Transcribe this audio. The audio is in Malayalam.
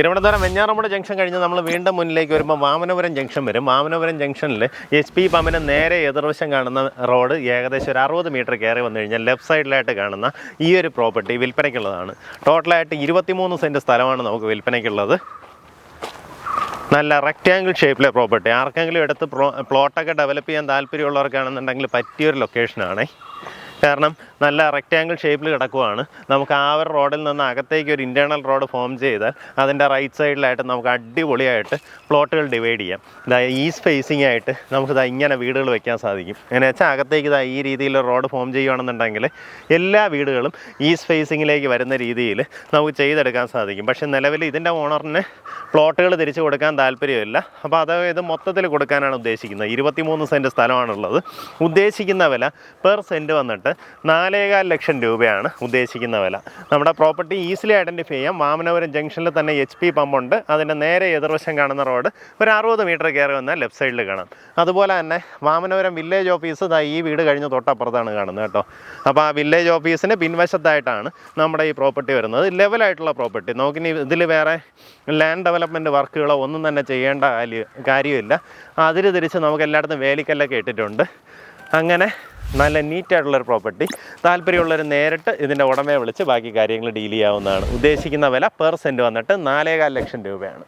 തിരുവനന്തപുരം വെഞ്ഞാറമ്മൂട് ജംഗ്ഷൻ കഴിഞ്ഞ് നമ്മൾ വീണ്ടും മുന്നിലേക്ക് വരുമ്പോൾ വാമനപുരം ജംഗ്ഷൻ വരും. വാമനപുരം ജംഗ്ഷനിൽ എച്ച് പി പമ്പിന് നേരെ എതിർവശം കാണുന്ന റോഡ് ഏകദേശം ഒരു അറുപത് മീറ്റർ കയറി വന്നു കഴിഞ്ഞാൽ ലെഫ്റ്റ് സൈഡിലായിട്ട് കാണുന്ന ഈ ഒരു പ്രോപ്പർട്ടി വിൽപ്പനയ്ക്കുള്ളതാണ്. ടോട്ടലായിട്ട് ഇരുപത്തിമൂന്ന് സെന്റ് സ്ഥലമാണ് നമുക്ക് വിൽപ്പനയ്ക്കുള്ളത്. നല്ല റെക്റ്റാങ്കിൾ ഷേപ്പിലെ പ്രോപ്പർട്ടി ആർക്കെങ്കിലും എടുത്ത് പ്ലോട്ടൊക്കെ ഡെവലപ്പ് ചെയ്യാൻ താല്പര്യമുള്ളവർക്കാണെന്നുണ്ടെങ്കിൽ പറ്റിയൊരു ലൊക്കേഷനാണ് കാരണം നല്ല റെക്റ്റാങ്കിൾ ഷേപ്പിൽ കിടക്കുവാണ്. നമുക്ക് ആ ഒരു റോഡിൽ നിന്ന് അകത്തേക്ക് ഒരു ഇന്റേർണൽ റോഡ് ഫോം ചെയ്താൽ അതിന്റെ റൈറ്റ് സൈഡിലായിട്ട് നമുക്ക് അടിപൊളിയായിട്ട് പ്ലോട്ടുകൾ ഡിവൈഡ് ചെയ്യാം. ഇതാ ഈ സ്പേസിംഗ് ആയിട്ട് നമുക്ക് ഇതാ ഇങ്ങനെ വീടുകൾ വെക്കാൻ സാധിക്കും. എങ്ങനെ വെച്ചാൽ അകത്തേക്ക് ഇതാ ഈ രീതിയിൽ റോഡ് ഫോം ചെയ്യുകയാണെന്നുണ്ടെങ്കിൽ എല്ലാ വീടുകളും ഈ സ്പേസിങ്ങിലേക്ക് വരുന്ന രീതിയിൽ നമുക്ക് ചെയ്തെടുക്കാൻ സാധിക്കും. പക്ഷേ നിലവിൽ ഇതിന്റെ ഓണറിന് പ്ലോട്ടുകൾ തിരിച്ചു കൊടുക്കാൻ താല്പര്യമില്ല. അപ്പോൾ അത് ഇത് മൊത്തത്തിൽ കൊടുക്കാനാണ് ഉദ്ദേശിക്കുന്നത്. ഇരുപത്തിമൂന്ന് സെന്റ് സ്ഥലമാണുള്ളത്. ഉദ്ദേശിക്കുന്ന വില പെർ സെന്റ് വന്നിട്ട് നാലേകാൽ ലക്ഷം രൂപയാണ് ഉദ്ദേശിക്കുന്ന വില. നമ്മുടെ പ്രോപ്പർട്ടി ഈസിലി ഐഡന്റിഫൈ ചെയ്യാം. വാമനപുരം ജംഗ്ഷനിൽ തന്നെ എച്ച് പി പമ്പുണ്ട് അതിന്റെ നേരെ എതിർവശം കാണുന്ന റോഡ് ഒരു അറുപത് മീറ്റർ കയറി വന്നാൽ ലെഫ്റ്റ് സൈഡിൽ കാണാം. അതുപോലെ തന്നെ വാമനപുരം വില്ലേജ് ഓഫീസ് ദാ ഈ വീട് കഴിഞ്ഞ് തൊട്ടപ്പുറത്താണ് കാണുന്നത് കേട്ടോ. അപ്പോൾ ആ വില്ലേജ് ഓഫീസിന്റെ പിൻവശത്തായിട്ടാണ് നമ്മുടെ ഈ പ്രോപ്പർട്ടി വരുന്നത്. ലെവലായിട്ടുള്ള പ്രോപ്പർട്ടി. നമുക്കിനി ഇതിൽ വേറെ ലാൻഡ് ഡെവലപ്മെന്റ് വർക്കുകളോ ഒന്നും തന്നെ ചെയ്യേണ്ട കാര്യ- കാര്യമില്ല. അതിൽ തിരിച്ച് നമുക്ക് എല്ലായിടത്തും വേലിക്കല്ലൊക്കെ ഇട്ടിട്ടുണ്ട്. അങ്ങനെ നല്ല നീറ്റായിട്ടുള്ളൊരു പ്രോപ്പർട്ടി. താല്പര്യമുള്ളവർ നേരിട്ട് ഇതിന്റെ ഉടമയെ വിളിച്ച് ബാക്കി കാര്യങ്ങൾ ഡീൽ ചെയ്യാവുന്നതാണ്. ഉദ്ദേശിക്കുന്ന വില പെർ സെന്റ് വന്നിട്ട് നാലേകാൽ ലക്ഷം രൂപയാണ്.